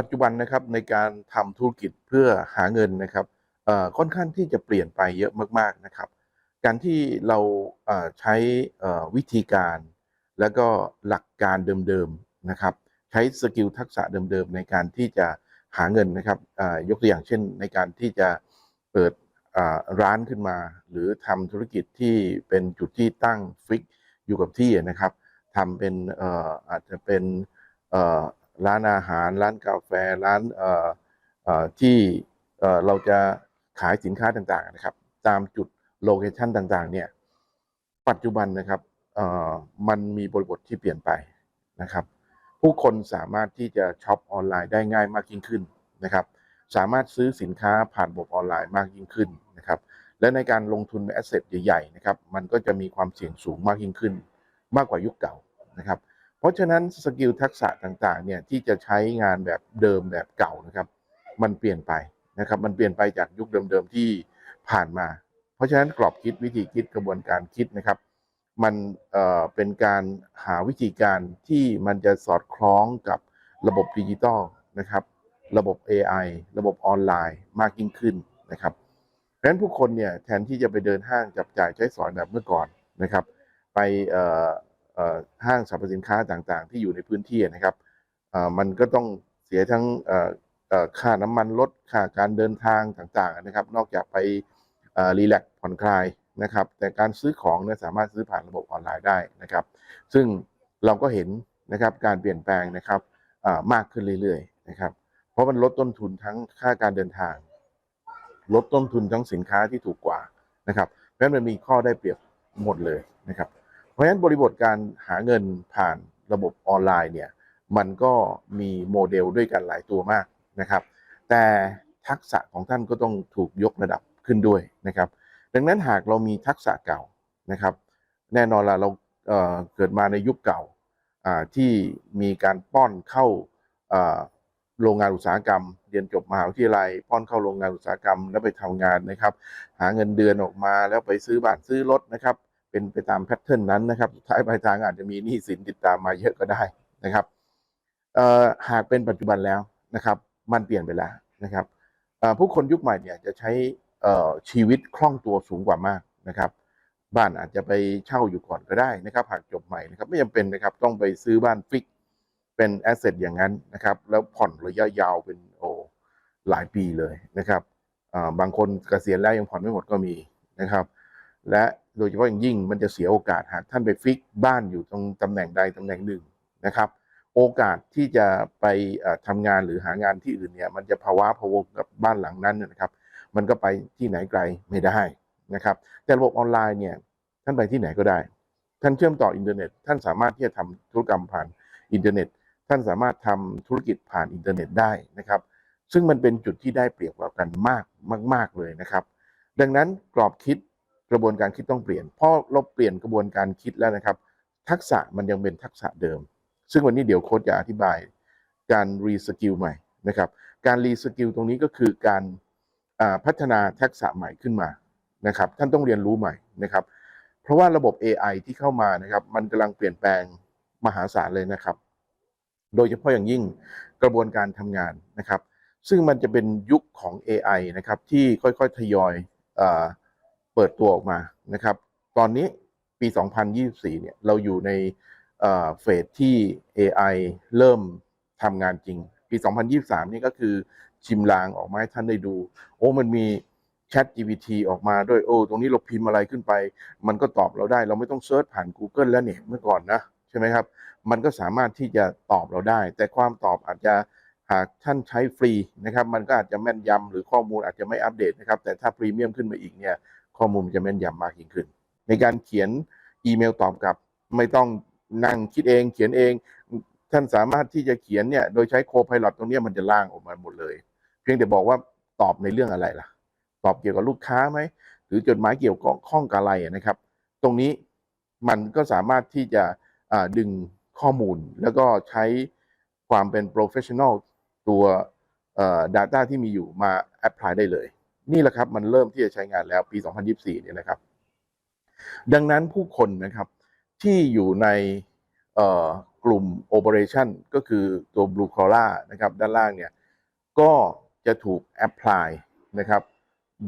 ปัจจุบันนะครับในการทำธุรกิจเพื่อหาเงินนะครับค่อนข้างที่จะเปลี่ยนไปเยอะมากๆนะครับ การที่เราใช้วิธีการ แล้วก็หลักการเดิมๆนะครับ ใช้สกิลทักษะเดิมๆในการที่จะหาเงินนะครับยกตัวอย่างเช่น ในการที่จะเปิดร้านขึ้นมา หรือทำธุรกิจที่เป็นจุดที่ตั้งฟิกอยู่กับที่นะครับทำเป็นอาจจะเป็น ร้านอาหาร ร้านกาแฟ ร้านที่เราจะขายสินค้าต่างๆนะครับ ตามจุดโลเคชันต่างๆ เนี่ย ปัจจุบันนะครับมันมีบริบทที่เปลี่ยนไปนะครับ ผู้คนสามารถที่จะช็อปออนไลน์ได้ง่ายมากยิ่งขึ้นนะครับ สามารถซื้อสินค้าผ่านระบบออนไลน์มากยิ่งขึ้นนะครับ และในการลงทุนในแอสเซทใหญ่ๆนะครับ มันก็จะมีความเสี่ยงสูงมากยิ่งขึ้น มากกว่ายุคเก่านะครับ เพราะฉะนั้นสกิลทักษะต่างๆเนี่ยที่จะใช้งานแบบเดิมแบบเก่านะครับ มันเปลี่ยนไปนะครับ มันเปลี่ยนไปจากยุคเดิมๆที่ผ่านมา เพราะฉะนั้นกรอบคิดวิธีคิดกระบวนการคิดนะครับ มันเอ่อเป็นการหาวิธีการที่มันจะสอดคล้องกับระบบดิจิตอลนะครับ ระบบ AI ระบบออนไลน์มากยิ่งขึ้นนะครับเพราะฉะนั้นผู้คนเนี่ยแทนที่จะไปเดินห้างจับจ่ายใช้สอยแบบเมื่อก่อนนะครับ ไปเอ่อ ห้างสรรพสินค้าต่างๆ ที่อยู่ในพื้นที่นะครับมันก็ต้องเสียทั้งค่าน้ำมันลดค่าการเดินทางต่างๆนะครับ นอกจากไปรีแลกผ่อนคลายนะครับ แต่การซื้อของเนี่ยสามารถซื้อผ่านระบบออนไลน์ได้นะครับ ซึ่งเราก็เห็นนะครับการเปลี่ยนแปลงนะครับมากขึ้นเรื่อยๆนะครับ เพราะมันลดต้นทุนทั้งค่าการเดินทาง ลดต้นทุนทั้งสินค้าที่ถูกกว่านะครับเพราะฉะนั้นมันมีข้อได้เปรียบหมดเลยนะครับ ราะฉะนั้นบริบทการหาเงินผ่านระบบออนไลน์เนี่ยมันก็มีโมเดลด้วยกันหลายตัวมากนะครับ แต่ทักษะของท่านก็ต้องถูกยกระดับขึ้นด้วยนะครับ ดังนั้นหากเรามีทักษะเก่านะครับ แน่นอนละเราเเกิดมาในยุคเก่าที่มีการป้อนเข้าอ่าโรงงานอุตสาหกรรม เรียนจบมหาวิทยาลัย ป้อนเข้าโรงงานอุตสาหกรรมแล้วไปทำงานนะครับ หาเงินเดือนออกมาแล้วไปซื้อบ้านซื้อรถนะครับ เป็นไปตามแพทเทิร์นนั้นนะครับท้ายปลายทางอาจจะมีหนี้สินติดตามมาเยอะก็ได้นะครับหากเป็นปัจจุบันแล้วนะครับ มันเปลี่ยนไปแล้วนะครับผู้คนยุคใหม่เนี่ยจะใช้ชีวิตคล่องตัวสูงกว่ามากนะครับ บ้านอาจจะไปเช่าอยู่ก่อนก็ได้นะครับ หากจบใหม่นะครับไม่จำเป็นนะครับต้องไปซื้อบ้านฟิกเป็นแอสเซทอย่างนั้นนะครับ แล้วผ่อนระยะยาวเป็นโอ้หลายปีเลยนะครับบางคนเกษียณแล้วยังผ่อนไม่หมดก็มีนะครับ และ โดยเฉพาะอย่างยิ่งมันจะเสียโอกาสหากท่านไปฟิกบ้านอยู่ตรงตำแหน่งใดตำแหน่งหนึ่งนะครับ โอกาสที่จะไปเอ่อทำงานหรือหางานที่อื่นเนี่ยมันจะภาวะพะวงกับบ้านหลังนั้นนะครับ มันก็ไปที่ไหนไกลไม่ได้นะครับ แต่ระบบออนไลน์เนี่ยท่านไปที่ไหนก็ได้ ท่านเชื่อมต่ออินเทอร์เน็ต ท่านสามารถที่จะทำธุรกรรมผ่านอินเทอร์เน็ต ท่านสามารถทำธุรกิจผ่านอินเทอร์เน็ตได้นะครับ ซึ่งมันเป็นจุดที่ได้เปรียบกว่ากันมากมาก ๆเลยนะครับ ดังนั้นกรอบคิด กระบวนการคิดต้องเปลี่ยนเพราะเราเปลี่ยนกระบวนการคิดแล้วนะครับ ทักษะมันยังเป็นทักษะเดิม ซึ่งวันนี้เดี๋ยวโค้ชจะอธิบายการรีสกิลใหม่นะครับ การรีสกิลตรงนี้ก็คือการพัฒนาทักษะใหม่ขึ้นมานะครับ ท่านต้องเรียนรู้ใหม่นะครับ เพราะว่าระบบ AI ที่เข้ามานะครับ มันกำลังเปลี่ยนแปลงมหาศาลเลยนะครับ โดยเฉพาะอย่างยิ่งกระบวนการทำงานนะครับ ซึ่งมันจะเป็นยุคของ AI นะครับที่ค่อยๆทยอยอ เปิดตัวออกมานะครับ ตอนนี้ปี 2024 เนี่ยเราอยู่ในเฟสที่ AI เริ่มทำงานจริง ปี 2023 นี่ก็คือชิมลางออกมาให้ท่านได้ดู โอ้มันมี Chat GPT ออกมาด้วยโอ้ตรงนี้เราพิมพ์อะไรขึ้นไป มันก็ตอบเราได้ เราไม่ต้องเซิร์ชผ่าน Google แล้วเนี่ยเมื่อก่อนนะใช่ไหมครับ มันก็สามารถที่จะตอบเราได้ แต่ความตอบอาจจะหากท่านใช้ฟรีนะครับ มันก็อาจจะแม่นยำหรือข้อมูลอาจจะไม่อัปเดตนะครับ แต่ถ้าพรีเมียมขึ้นมาอีกเนี่ย ข้อมูลมันจะแม่นยำมากยิ่งขึ้น ในการเขียนอีเมลตอบกลับ ไม่ต้องนั่งคิดเอง เขียนเอง ท่านสามารถที่จะเขียนเนี่ยโดยใช้โคพาย o t ตรงนี้มันจะล่างออกมาหมดเลย เพียงแต่บอกว่าตอบในเรื่องอะไรล่ะ ตอบเกี่ยวกับลูกค้าไหมหรือจดหมายเกี่ยวกับข้องกับอะไรนะครับ ตรงนี้มันก็สามารถที่จะดึงข้อมูล แล้วก็ใช้ความเป็น professional ตัว data ที่มีอยู่มา apply ได้เลย นี่แหละครับมันเริ่มที่จะใช้งานแล้วปี 2024 เนี่ยนะครับ ดังนั้นผู้คนนะครับที่อยู่ในกลุ่ม Operation ก็คือตัว Blue Collar นะครับด้านล่างเนี่ยก็จะถูก apply นะครับ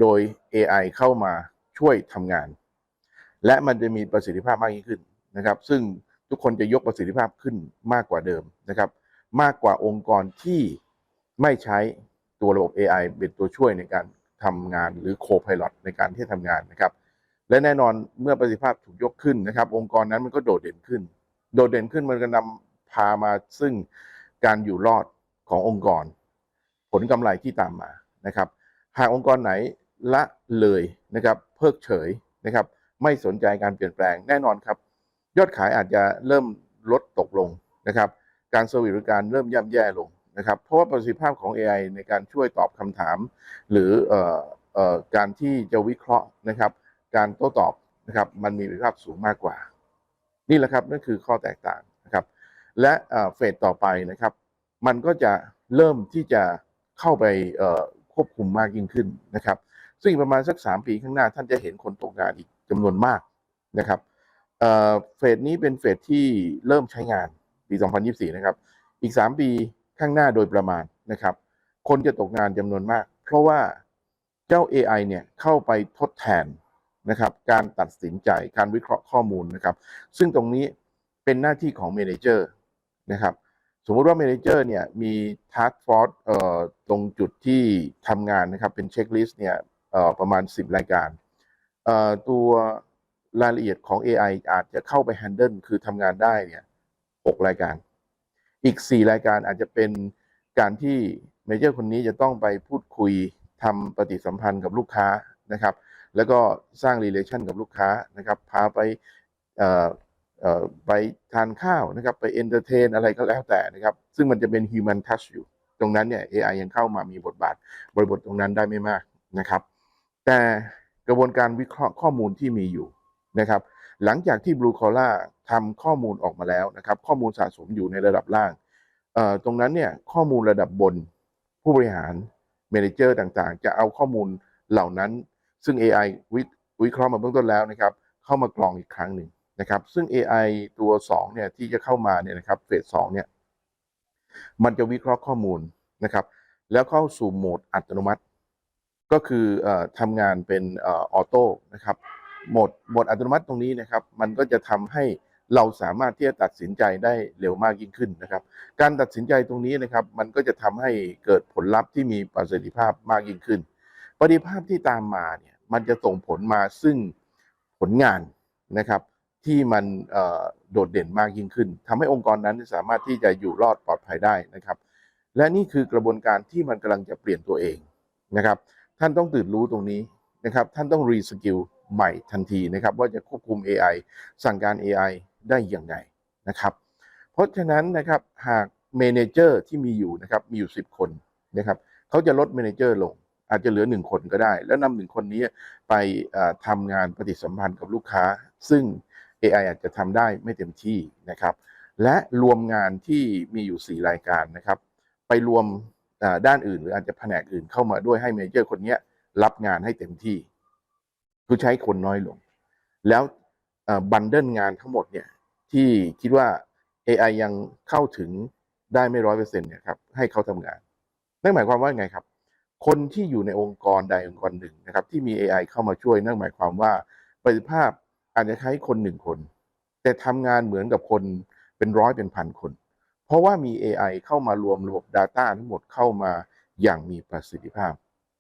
โดย AI เข้ามาช่วยทำงาน และมันจะมีประสิทธิภาพมากยิ่งขึ้นนะครับ ซึ่งทุกคนจะยกประสิทธิภาพขึ้นมากกว่าเดิมนะครับ มากกว่าองค์กรที่ไม่ใช้ตัวระบบ AI เป็นตัวช่วยในการ ทำงานหรือ Co-pilot ในการที่จะทำงานนะครับ และแน่นอนเมื่อประสิทธิภาพถูกยกขึ้นนะครับ องค์กรนั้นมันก็โดดเด่นขึ้น โดดเด่นขึ้นมันก็นำพามาซึ่งการอยู่รอดขององค์กร ผลกำไรที่ตามมานะครับ หากองค์กรไหนละเลยนะครับ เพิกเฉยนะครับ ไม่สนใจการเปลี่ยนแปลงแน่นอนครับ ยอดขายอาจจะเริ่มลดตกลงนะครับ การเซอร์วิสบริการเริ่มย่ำแย่ลง นะครับ เพราะว่าประสิทธิภาพของ AI ในการช่วยตอบคำถาม หรืออการที่จะวิเคราะห์นะครับ การโต้ตอบนะครับมันมีประสิทธิภาพสูงมากกว่า นี่แหละครับนั่นคือข้อแตกต่างนะครับ และเฟสต่อไปนะครับ มันก็จะเริ่มที่จะเข้าไปควบคุมมากยิ่งขึ้นนะครับ ซึ่งประมาณสัก 3 ปีข้างหน้าท่านจะเห็นคนตกงานอีกจำนวนมากนะครับเอ่อเฟสนี้เป็นเฟสที่เริ่มใช้งานปี 2024 นะครับ อีก 3 ปี ข้างหน้าโดยประมาณนะครับ คนจะตกงานจำนวนมาก เพราะว่าเจ้า AI เนี่ยเข้าไปทดแทนนะครับการตัดสินใจการวิเคราะห์ข้อมูลนะครับ ซึ่งตรงนี้เป็นหน้าที่ของเมนเจอร์นะครับสมมติว่าเมนเจอร์เนี่ยมีทักฟอร์ e เอ่อตรงจุดที่ทำงานนะครับเป็นเช็คลิสต์เนี่ยเอ่อประมาณ 10 รายการเอ่อตัวรายละเอียดของ AI อาจจะเข้าไป handle คือทำงานได้เนี่ย6รายการ อีก 4 รายการอาจจะเป็นการที่เมเจอร์คนนี้จะต้องไปพูดคุยทำปฏิสัมพันธ์กับลูกค้านะครับ แล้วก็สร้าง relation กับลูกค้านะครับ พาไปไปทานข้าวนะครับ ไป entertain อะไรก็แล้วแต่นะครับ ซึ่งมันจะเป็น human touch อยู่ ตรงนั้นเนี่ย AI ยังเข้ามามีบทบาท บริบทตรงนั้นได้ไม่มากนะครับ แต่กระบวนการวิเคราะห์ข้อมูลที่มีอยู่นะครับ หลังจากที่ Blue Collar ทำข้อมูลออกมาแล้วนะครับ ข้อมูลสะสมอยู่ในระดับล่าง ตรงนั้นเนี่ยข้อมูลระดับบนผู้บริหารเมนเจอร์ต่างๆ จะเอาข้อมูลเหล่านั้น ซึ่ง AI วิวิเคราะห์มาเบื้องต้นแล้วนะครับ เข้ามากรองอีกครั้งหนึ่งนะครับ ซึ่ง AI ตัว2เนี่ยที่จะเข้ามาเนี่ยนะครับเฟสสองเนี่ยมันจะวิเคราะห์ข้อมูลนะครับ แล้วเข้าสู่โหมดอัตโนมัติ ก็คืออทำงานเป็นออโต้นะครับ โหมดโหมดอัตโนมัติตรงนี้นะครับ มันก็จะทำให้เราสามารถที่จะตัดสินใจได้เร็วมากยิ่งขึ้นนะครับ การตัดสินใจตรงนี้นะครับ มันก็จะทำให้เกิดผลลัพธ์ที่มีประสิทธิภาพมากยิ่งขึ้น ประสิทธิภาพที่ตามมาเนี่ยมันจะส่งผลมาซึ่งผลงานนะครับที่มันโดดเด่นมากยิ่งขึ้นทำให้องค์กรนั้นสามารถที่จะอยู่รอดปลอดภัยได้นะครับ และนี่คือกระบวนการที่มันกำลังจะเปลี่ยนตัวเองนะครับ ท่านต้องตื่นรู้ตรงนี้นะครับ ท่านต้องรีสกิล ใหม่ทันทีนะครับว่าจะควบคุม AI สั่งการ AI ได้อย่างไงนะครับ เพราะฉะนั้นนะครับหากเมนเจอร์ที่มีอยู่นะครับมีอยู่ 10 คนนะครับเขาจะลดเมนเจอร์ลง อาจจะเหลือ 1 คนก็ได้ แล้วนำหนึ่งคนนี้ไปทำงานปฏิสัมพันธ์กับลูกค้า ซึ่ง AI อาจจะทำได้ไม่เต็มที่นะครับ และรวมงานที่มีอยู่ 4 รายการนะครับ ไปรวมด้านอื่น หรืออาจจะแผนกอื่นเข้ามาด้วยให้เมนเจอร์คนนี้รับงานให้เต็มที่ คือใช้คนน้อยลง แล้วบันเดิลงานทั้งหมดเนี่ยที่คิดว่า AI ยังเข้าถึงได้ไม่ร้อยเปอร์เซ็นต์เนี่ยครับให้เขาทำงาน นั่นหมายความว่าไงครับ คนที่อยู่ในองค์กรใดองค์กรหนึ่งนะครับ ที่มี AI เข้ามาช่วยนั่นหมายความว่าประสิทธิภาพอาจจะใช้คนหนึ่งคน แต่ทำงานเหมือนกับคนเป็นร้อยเป็นพันคน เพราะว่ามี AI เข้ามารวมระบบ Data ทั้งหมดเข้ามาอย่างมีประสิทธิภาพ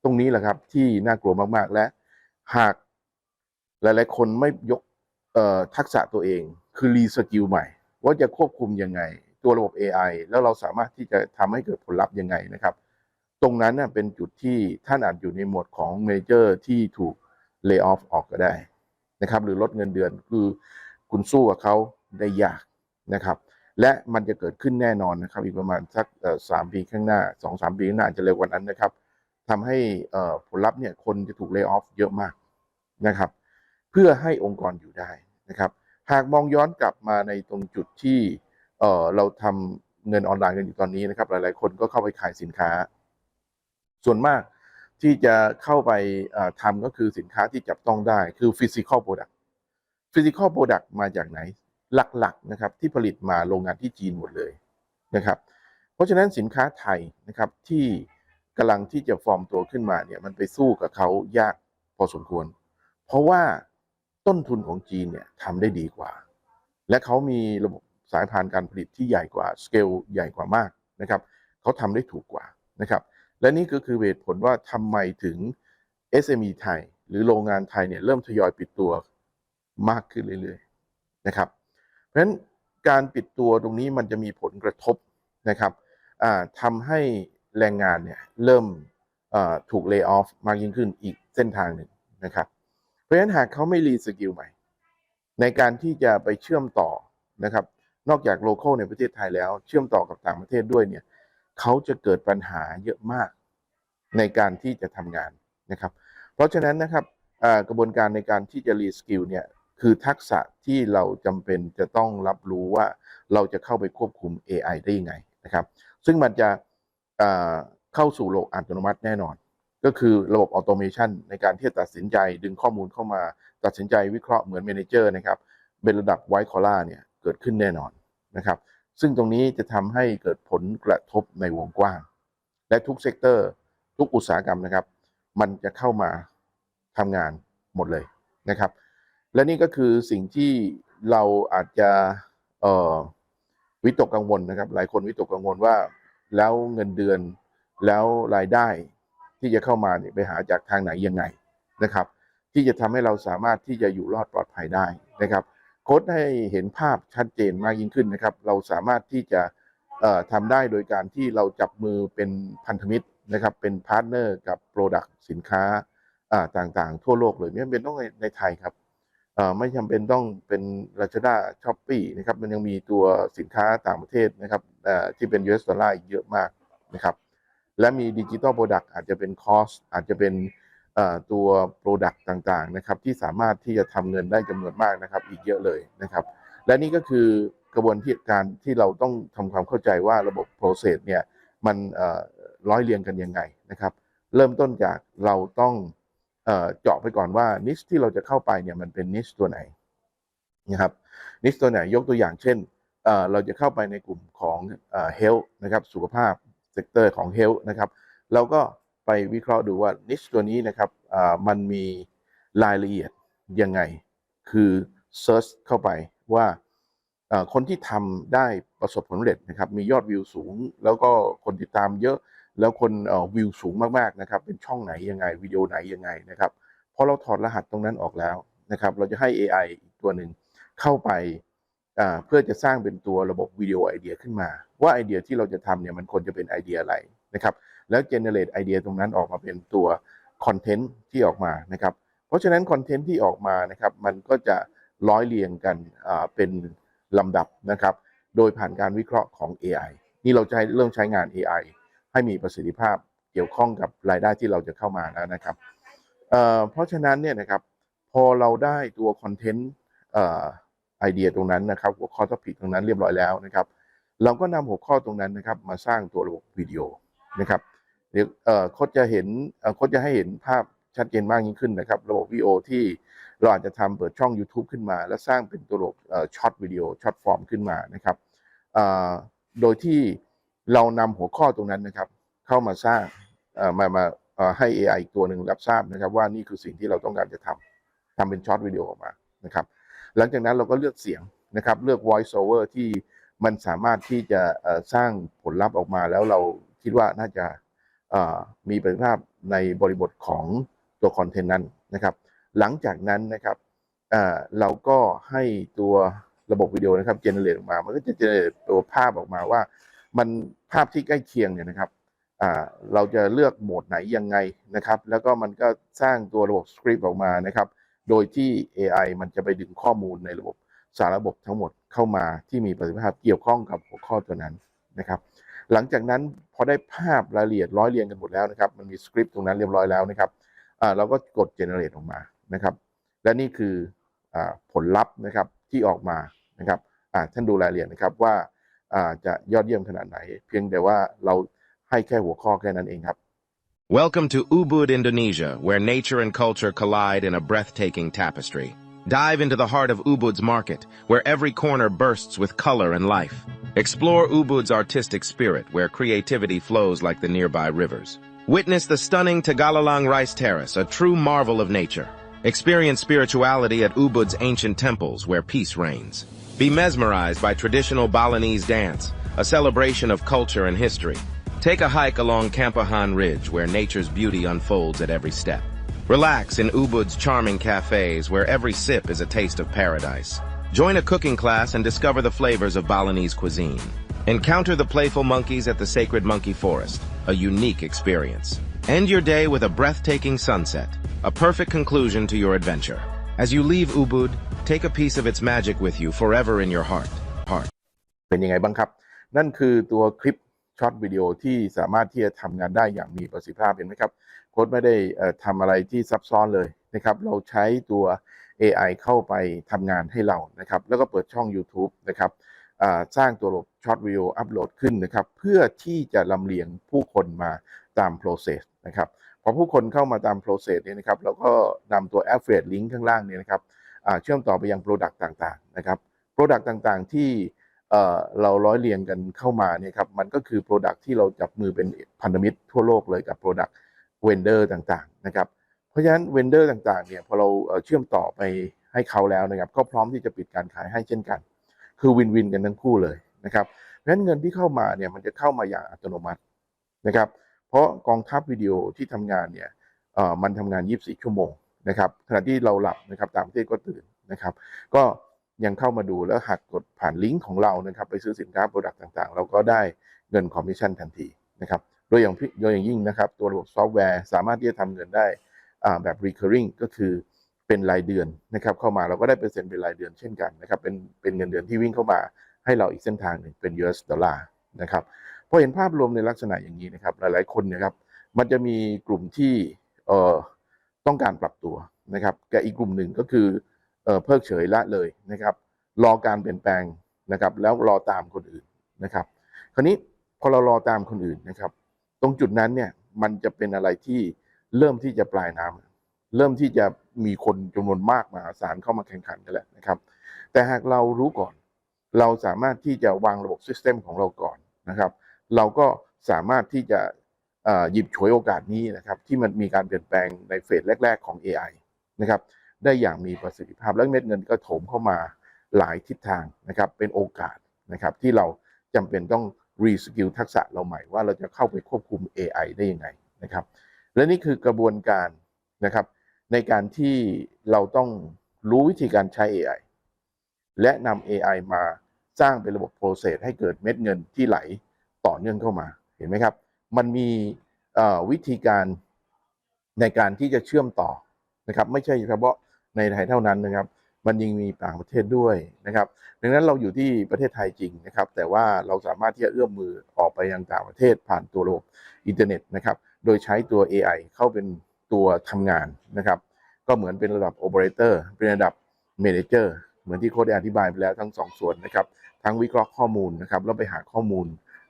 ตรงนี้แหละครับที่น่ากลัวมากๆและ หาก หลายๆคนไม่ยกทักษะตัวเอง คือรีสกิลใหม่ ว่าจะควบคุมยังไง ตัวระบบ AI แล้วเราสามารถที่จะทำให้เกิดผลลัพธ์ยังไงนะครับ ตรงนั้นเป็นจุดที่ท่านอาจอยู่ในหมวดของเมเจอร์ที่ถูกเลิกออฟออกก็ได้นะครับ หรือลดเงินเดือนคือคุณสู้กับเขาได้ยากนะครับ และมันจะเกิดขึ้นแน่นอนนะครับ อีกประมาณสักสามปีข้างหน้าสองสามปีข้างหน้าอาจจะเร็วกว่านั้นนะครับทำให้ผลลัพธ์เนี่ยคนจะถูกเลิกออฟเยอะมากนะครับ เพื่อให้องค์กรอยู่ได้นะครับ หากมองย้อนกลับมาในตรงจุดที่เออเราทำเงินออนไลน์กันอยู่ตอนนี้นะครับ หลาย ๆ คนก็เข้าไปขายสินค้า ส่วนมากที่จะเข้าไปทำก็คือสินค้าที่จับต้องได้คือ physical product physical product มาจากไหนหลัก ๆ นะครับ ที่ผลิตมาโรงงานที่จีนหมดเลยนะครับ เพราะฉะนั้นสินค้าไทยนะครับที่กำลังที่จะฟอร์มตัวขึ้นมาเนี่ยมันไปสู้กับเขายากพอสมควร เพราะว่า ต้นทุนของจีนเนี่ยทำได้ดีกว่า และเขามีระบบสายพานการผลิตที่ใหญ่กว่าสเกลใหญ่กว่ามากนะครับเขาทำได้ถูกกว่านะครับและนี่ก็คือเหตุผลว่าทำไมถึง SME ไทย หรือโรงงานไทยเนี่ยเริ่มทยอยปิดตัวมากขึ้นเรื่อยๆนะครับเพราะฉะนั้นการปิดตัวตรงนี้มันจะมีผลกระทบนะครับอ่าทำให้แรงงานเนี่ยเริ่มถูกเลิกออฟมากยิ่งขึ้นอีกเส้นทางหนึ่งนะครับ ราะฉะนั้นหากเขาไม่รีสกิลใหม่ ในการที่จะไปเชื่อมต่อนะครับ นอกจากโลเคอลในประเทศไทยแล้ว เชื่อมต่อกับต่างประเทศด้วยเนี่ยเขาจะเกิดปัญหาเยอะมากในการที่จะทำงานนะครับ เพราะฉะนั้นนะครับกระบวนการในการที่จะรีสกิลเนี่ยคือทักษะที่เราจำเป็นจะต้องรับรู้ว่าเราจะเข้าไปควบคุม AI ได้ยังไงนะครับ ซึ่งมันจะเข้าสู่โลกอัตโนมัติแน่นอน ก็คือระบบออโตเมชันในการที่จะตัดสินใจดึงข้อมูลเข้ามา ตัดสินใจวิเคราะห์เหมือนเมนเจอร์นะครับเป็นระดับไวท์คอล่าเนี่ยเกิดขึ้นแน่นอนนะครับ ซึ่งตรงนี้จะทำให้เกิดผลกระทบในวงกว้าง และทุกเซกเตอร์ทุกอุตสาหกรรมนะครับ มันจะเข้ามาทำงานหมดเลยนะครับ และนี่ก็คือสิ่งที่เราอาจจะวิตกกังวลนะครับ หลายคนวิตกกังวลว่า แล้วเงินเดือนแล้วรายได้ ที่จะเข้ามาเนี่ยไปหาจากทางไหนยังไงนะครับ ที่จะทำให้เราสามารถที่จะอยู่รอดปลอดภัยได้นะครับโค้ดให้เห็นภาพชัดเจนมากยิ่งขึ้นนะครับ เราสามารถที่จะเอ่อทำได้โดยการที่เราจับมือเป็นพันธมิตรนะครับเป็นพาร์ทเนอร์กับโปรดักต์สินค้าต่างๆ ทั่วโลกเลยไม่จำเป็นต้องในไทยครับไม่จำเป็นต้องเป็น Lazada s h o p e e นะครับมันยังมีตัวสินค้าต่างประเทศนะครับที่เป็น US ดอลลาร์อีกเยอะมากนะครับ และมีดิจิ t a ลโปรดักต์อาจจะเป็นคอสอาจจะเป็นตัว Product ต่างๆนะครับที่สามารถที่จะทำเงินได้จำนวนมากนะครับอีกเยอะเลยนะครับและนี่ก็คือกระบวนการที่เราต้องทำความเข้าใจว่าระบบ process เนี่ยมันร้อยเรียงกันยังไงนะครับเริ่มต้นจากเราต้องเจาะไปก่อนว่านิชที่เราจะเข้าไปเนี่ยมันเป็นนิชตัวไหนนะครับนิชตัวไหนยกตัวอย่างเช่นเราจะเข้าไปในกลุ่มของเอ่อ health นะครับสุขภาพ เซกเตอร์ของ health นะครับเราก็ไปวิเคราะห์ดูว่านิชตัวนี้นะครับมันมีรายละเอียดยังไง คือ Search เข้าไปว่าคนที่ทำได้ประสบผลสำเร็จนะครับ มียอดวิวสูง แล้วก็คนติดตามเยอะ แล้วคนวิวสูงมากๆนะครับ เป็นช่องไหนยังไงวิดีโอไหนยังไงนะครับพอเราถอดรหัสตรงนั้นออกแล้วนะครับ เราจะให้ AI อีกตัวหนึ่งเข้าไป เพื่อจะสร้างเป็นตัวระบบวิดีโอไอเดียขึ้นมา ว่าไอเดียที่เราจะทำเนี่ยมันควรจะเป็นไอเดียอะไรนะครับแล้วเจเนเรตไอเดียตรงนั้นออกมาเป็นตัวคอนเทนต์ที่ออกมานะครับเพราะฉะนั้นคอนเทนต์ที่ออกมานะครับมันก็จะร้อยเรียงกันเป็นลำดับนะครับโดยผ่านการวิเคราะห์ของ AI นี่เราจะเริ่มใช้งาน AI ให้มีประสิทธิภาพเกี่ยวข้องกับรายได้ที่เราจะเข้ามาแล้วนะครับเเพราะฉะนั้นเนี่ยนะครับพอเราได้ตัวคอนเทนต์ ไอเดียตรงนั้นนะครับหัวข้อท็อปิกตรงนั้นเรียบร้อยแล้วนะครับ เราก็นำหัวข้อตรงนั้นนะครับ มาสร้างตัวระบบวิดีโอนะครับเดี๋ยวเอ่อโค้ดจะเห็นเอ่อโค้ดจะให้เห็นภาพชัดเจนมากยิ่งขึ้นนะครับ ระบบวิดีโอที่เราอาจจะทำเปิดช่อง YouTube ขึ้นมา แล้วสร้างเป็นตัวระบบช็อตวิดีโอช็อตฟอร์มขึ้นมานะครับเอ่อโดยที่เรานำหัวข้อตรงนั้นนะครับ เข้ามาสร้างเอ่อมามาเอ่อให้ AI อีกตัวหนึ่งรับทราบนะครับ ว่านี่คือสิ่งที่เราต้องการจะทำทำเป็นช็อตวิดีโอออกมานะครับ หลังจากนั้นเราก็เลือกเสียงนะครับ เลือก voice over ที่มันสามารถที่จะสร้างผลลัพธ์ออกมาแล้วเราคิดว่าน่าจะมีประสิทธิภาพในบริบทของตัวคอนเทนต์นั้นนะครับ หลังจากนั้นนะครับเราก็ให้ตัวระบบวิดีโอนะครับเจเนเรตออกมา มันก็จะเจเนเรตตัวภาพออกมาว่า มันภาพที่ใกล้เคียงเนี่ยนะครับเราจะเลือกโหมดไหนยังไงนะครับ แล้วก็มันก็สร้างตัวระบบสคริปต์ออกมานะครับ โดยที่ AI มันจะไปดึงข้อมูลในระบบสารระบบทั้งหมดเข้ามาที่มีประสิทธิภาพเกี่ยวข้องกับหัวข้อตัวนั้นนะครับ หลังจากนั้นพอได้ภาพรายละเอียดร้อยเรียงกันหมดแล้วนะครับ มันมีสคริปต์ตรงนั้นเรียบร้อยแล้วนะครับเราก็กด generate ออกมานะครับ และนี่คืออผลลัพธ์นะครับที่ออกมานะครับท่านดูรายละเอียดนะครับว่าจะยอดเยี่ยมขนาดไหน เพียงแต่ว่าเราให้แค่หัวข้อแค่นั้นเองครับ Welcome to Ubud, Indonesia, where nature and culture collide in a breathtaking tapestry. Dive into the heart of Ubud's market, where every corner bursts with color and life. Explore Ubud's artistic spirit, where creativity flows like the nearby rivers. Witness the stunning Tagalalang Rice Terrace, a true marvel of nature. Experience spirituality at Ubud's ancient temples, where peace reigns. Be mesmerized by traditional Balinese dance, a celebration of culture and history. Take a hike along Kampahan Ridge, where nature's beauty unfolds at every step. Relax in Ubud's charming cafes, where every sip is a taste of paradise. Join a cooking class and discover the flavors of Balinese cuisine. Encounter the playful monkeys at the Sacred Monkey Forest, a unique experience. End your day with a breathtaking sunset, a perfect conclusion to your adventure. As you leave Ubud, take a piece of its magic with you forever in your heart. Heart. เป็นยังไงบ้างครับ นั่นคือตัวคลิป ช็อตวิดีโอที่สามารถที่จะทำงานได้อย่างมีประสิทธิภาพเห็นไหมครับโค้ดไม่ได้เอ่อทำอะไรที่ซับซ้อนเลยนะครับ เราใช้ตัว AI เข้าไปทำงานให้เรานะครับ แล้วก็เปิดช่อง YouTube นะครับสร้างตัวระบบช็อตวิดีโออัปโหลดขึ้นนะครับ เพื่อที่จะลำเลียงผู้คนมาตาม process นะครับพอผู้คนเข้ามาตาม process เนี่ยนะครับเราก็นำตัว affiliate link ข้างล่างเนี่ยนะครับเชื่อมต่อไปยัง product ต่างๆนะครับ product ต่างๆที่ เราร้อยเรียงกันเข้ามาเนี่ยครับมันก็คือ Product ที่เราจับมือเป็นพันธมิตรทั่วโลกเลยกับ Product Vendor ต่างๆนะครับเพราะฉะนั้น Vendor ต่างๆเนี่ยพอเราเชื่อมต่อไปให้เขาแล้วนะครับ ก็พร้อมที่จะปิดการขายให้เช่นกัน คือวินวินกันทั้งคู่เลยนะครับเพราะฉะนั้นเงินที่เข้ามาเนี่ยมันจะเข้ามาอย่างอัตโนมัตินะครับ เพราะกองทัพวิดีโอที่ทำงานเนี่ยมันทำงาน 24 ชั่วโมงนะครับขณะที่เราหลับนะครับต่างประเทศก็ตื่นนะครับ ก็ ยังเข้ามาดูแล้วหากกดผ่านลิงก์ของเรานะครับ ไปซื้อสินค้าโปรดักต์ต่างๆ เราก็ได้เงินคอมมิชชั่นทันทีนะครับโดยอย่างโดยอย่างยิ่งนะครับ ตัวระบบซอฟต์แวร์สามารถที่จะทำเงินได้แบบ recurring ก็คือเป็นรายเดือนนะครับ เข้ามาเราก็ได้เปอร์เซ็นต์เป็นรายเดือนเช่นกันนะครับเป็นเป็นเงินเดือนที่วิ่งเข้ามาให้เราอีกเส้นทางหนึ่งเป็น US ดอลลาร์นะครับพอเห็นภาพรวมในลักษณะอย่างนี้นะครับ หลายๆคนนะครับมันจะมีกลุ่มที่เอ่อต้องการปรับตัวนะครับกับอีกกลุ่มหนึ่งก็คือ เเพิกเฉยละเลยนะครับรอการเปลี่ยนแปลงนะครับแล้วรอตามคนอื่นนะครับ คราวนี้พอเรารอตามคนอื่นนะครับ ตรงจุดนั้นเนี่ยมันจะเป็นอะไรที่เริ่มที่จะปลายน้ำเริ่มที่จะมีคนจำนวนมากมหาศาลเข้ามาแข่งขันกันแล้วนะครับ แต่หากเรารู้ก่อน เราสามารถที่จะวางระบบซิสเต็มของเราก่อนนะครับ เราก็สามารถที่จะหยิบฉวยโอกาสนี้นะครับ ที่มันมีการเปลี่ยนแปลงในเฟสแรก ๆ ของ AI นะครับ ได้อย่างมีประสิทธิภาพ และเม็ดเงินก็โถมเข้ามาหลายทิศทางนะครับเป็นโอกาสนะครับที่เราจำเป็นต้องรีสกิลทักษะเราใหม่ว่าเราจะเข้าไปควบคุม AI ได้ยังไงนะครับและนี่คือกระบวนการนะครับในการที่เราต้องรู้วิธีการใช้ AI และนำ AI มาสร้างเป็นระบบ process ให้เกิดเม็ดเงินที่ไหลต่อเนื่องเข้ามาเห็นไหมครับ มันมีวิธีการในการที่จะเชื่อมต่อนะครับ ไม่ใช่เฉพาะ ในไทยเท่านั้นนะครับ มันยังมีต่างประเทศด้วยนะครับ ดังนั้นเราอยู่ที่ประเทศไทยจริงนะครับ แต่ว่าเราสามารถที่จะเอื้อมมือออกไปยังต่างประเทศผ่านตัวระบบอินเทอร์เน็ตนะครับ โดยใช้ตัว AI เข้าเป็นตัวทำงานนะครับ ก็เหมือนเป็นระดับโอเปอเรเตอร์เป็นระดับเมนเจอร์เหมือนที่โค้ดได้อธิบายไปแล้วทั้งสองส่วนนะครับ ทั้งวิเคราะห์ข้อมูลนะครับแล้วไปหาข้อมูล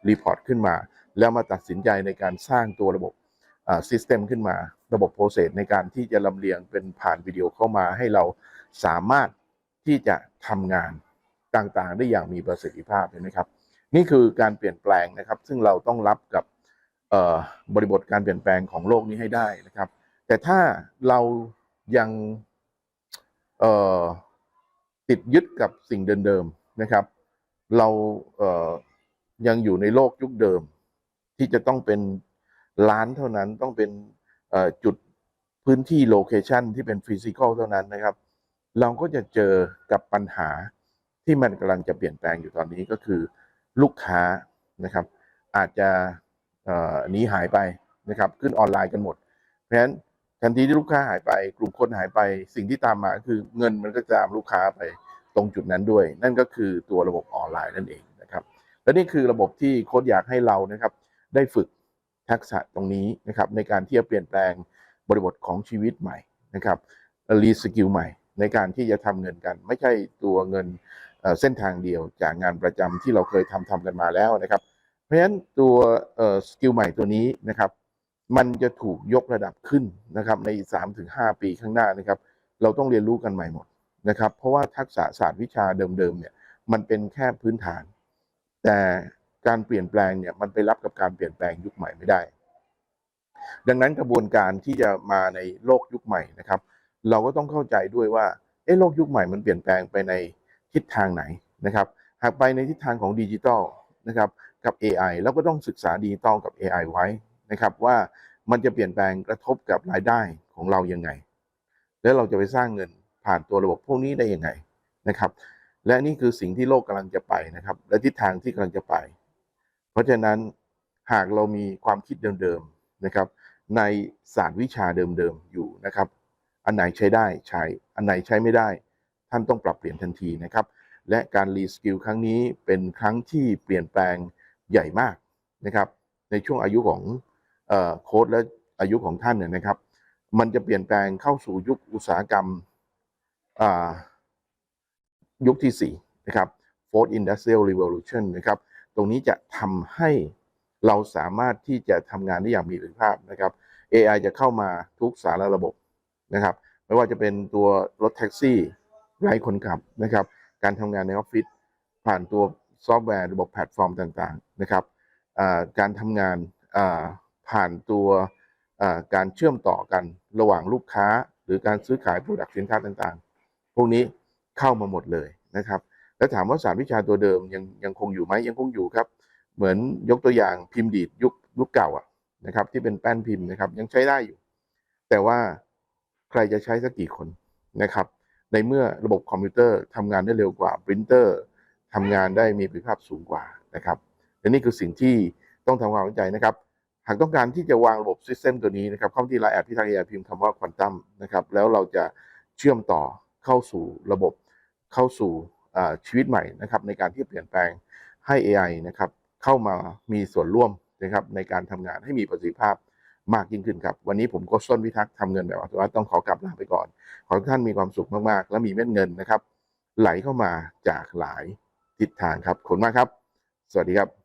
รีพอร์ตขึ้นมา แล้วมาตัดสินใจในการสร้างตัวระบบ ซิสเต็มขึ้นมา ระบบโปรเซสในการที่จะลำเลียงเป็นผ่านวิดีโอเข้ามาให้เราสามารถที่จะทำงานต่างๆ ได้อย่างมีประสิทธิภาพเห็นไหมครับ นี่คือการเปลี่ยนแปลงนะครับ ซึ่งเราต้องรับกับบริบทการเปลี่ยนแปลงของโลกนี้ให้ได้นะครับ แต่ถ้าเรายังติดยึดกับสิ่งเดิมๆนะครับ เราเยังอยู่ในโลกยุคเดิม ที่จะต้องเป็น ร้านเท่านั้นต้องเป็นจุดพื้นที่โลเคชันที่เป็นฟิสิกอลเท่านั้นนะครับ เราก็จะเจอกับปัญหาที่มันกำลังจะเปลี่ยนแปลงอยู่ตอนนี้ก็คือลูกค้านะครับ อาจจะหนีหายไปนะครับ ขึ้นออนไลน์กันหมด เพราะฉะนั้นทันทีที่ลูกค้าหายไป กลุ่มคนหายไป สิ่งที่ตามมาคือเงินมันก็จะตามลูกค้าไปตรงจุดนั้นด้วย นั่นก็คือตัวระบบออนไลน์นั่นเองนะครับ และนี่คือระบบที่โค้ดอยากให้เรานะครับ ได้ฝึก ทักษะตรงนี้นะครับในการที่จะเปลี่ยนแปลงบริบทของชีวิตใหม่นะครับรีสกิลใหม่ในการที่จะทำเงินกัน ไม่ใช่ตัวเงินเส้นทางเดียวจากงานประจำที่เราเคยทำทำกันมาแล้วนะครับ เพราะฉะนั้นตัวสกิลใหม่ตัวนี้นะครับ มันจะถูกยกระดับขึ้นนะครับใน 3-5 ปีข้างหน้านะครับ เราต้องเรียนรู้กันใหม่หมดนะครับ เพราะว่าทักษะศาสตร์วิชาเดิมๆเนี่ยมันเป็นแค่พื้นฐาน แต่ การเปลี่ยนแปลงเนี่ยมันไปรับกับการเปลี่ยนแปลงยุคใหม่ไม่ได้ ดังนั้นกระบวนการที่จะมาในโลกยุคใหม่นะครับ เราก็ต้องเข้าใจด้วยว่าเอ๊ะโลกยุคใหม่มันเปลี่ยนแปลงไปในทิศทางไหนนะครับ หากไปในทิศทางของดิจิทัลนะครับกับ AI แล้วก็ต้องศึกษาดิจิทัลกับ AI ไว้นะครับว่ามันจะเปลี่ยนแปลงกระทบกับรายได้ของเรายังไง แล้วเราจะไปสร้างเงินผ่านตัวระบบพวกนี้ได้ยังไงนะครับ และนี่คือสิ่งที่โลกกำลังจะไปนะครับ และทิศทางที่กำลังจะไป เพราะฉะนั้นหากเรามีความคิดเดิมๆนะครับ ในศาสตร์วิชาเดิมๆอยู่นะครับ อันไหนใช้ได้ใช้ อันไหนใช้ไม่ได้ ท่านต้องปรับเปลี่ยนทันทีนะครับ และการรีสกิลครั้งนี้เป็นครั้งที่เปลี่ยนแปลงใหญ่มากนะครับ ในช่วงอายุของโค้ดและอายุของท่านเนี่ยนะครับ มันจะเปลี่ยนแปลงเข้าสู่ยุคอุตสาหกรรมยุคที่4นะครับ Fourth Industrial Revolution นะครับ ตรงนี้จะทำให้เราสามารถที่จะทำงานได้อย่างมีประสิทธิภาพนะครับ AI จะเข้ามาทุกสารระบบนะครับ ไม่ว่าจะเป็นตัวรถแท็กซี่ไร้คนขับนะครับ การทำงานในออฟฟิศผ่านตัวซอฟต์แวร์ระบบแพลตฟอร์มต่างๆนะครับการทำงานผ่านตัวการเชื่อมต่อกันระหว่างลูกค้า หรือการซื้อขายผู้ดักสินค้าต่างๆ พวกนี้เข้ามาหมดเลยนะครับ แล้วถามว่าสารวิชาตัวเดิมยังยังคงอยู่ไหมยังคงอยู่ครับ เหมือนยกตัวอย่างพิมพ์ดีดยุคยุคเก่าอะนะครับ ที่เป็นแป้นพิมพ์นะครับ ยังใช้ได้อยู่ แต่ว่าใครจะใช้สักกี่คนนะครับ ในเมื่อระบบคอมพิวเตอร์ทำงานได้เร็วกว่าปรินเตอร์ทำงานได้มีประสิทธิภาพสูงกว่านะครับและนี่คือสิ่งที่ต้องทำความเข้าใจนะครับ หากต้องการที่จะวางระบบซิสเต็มตัวนี้นะครับเข้าที่ไลน์แอดที่ทาง AI พิมพ์คำว่าควอนตัมนะครับ แล้วเราจะเชื่อมต่อเข้าสู่ระบบเข้าสู่ ชีวิตใหม่นะครับในการที่เปลี่ยนแปลงให้ AI นะครับเข้ามามีส่วนร่วมนะครับในการทำงานให้มีประสิทธิภาพมากยิ่งขึ้นครับ วันนี้ผมก็ส้นพิทักษ์ทำเงินแบบอัตโนมัติต้องขอกลับลาไปก่อน ขอทุกท่านมีความสุขมากๆ และมีเม็ดเงินนะครับ ไหลเข้ามาจากหลายทิศทางครับขอบคุณมากครับ สวัสดีครับ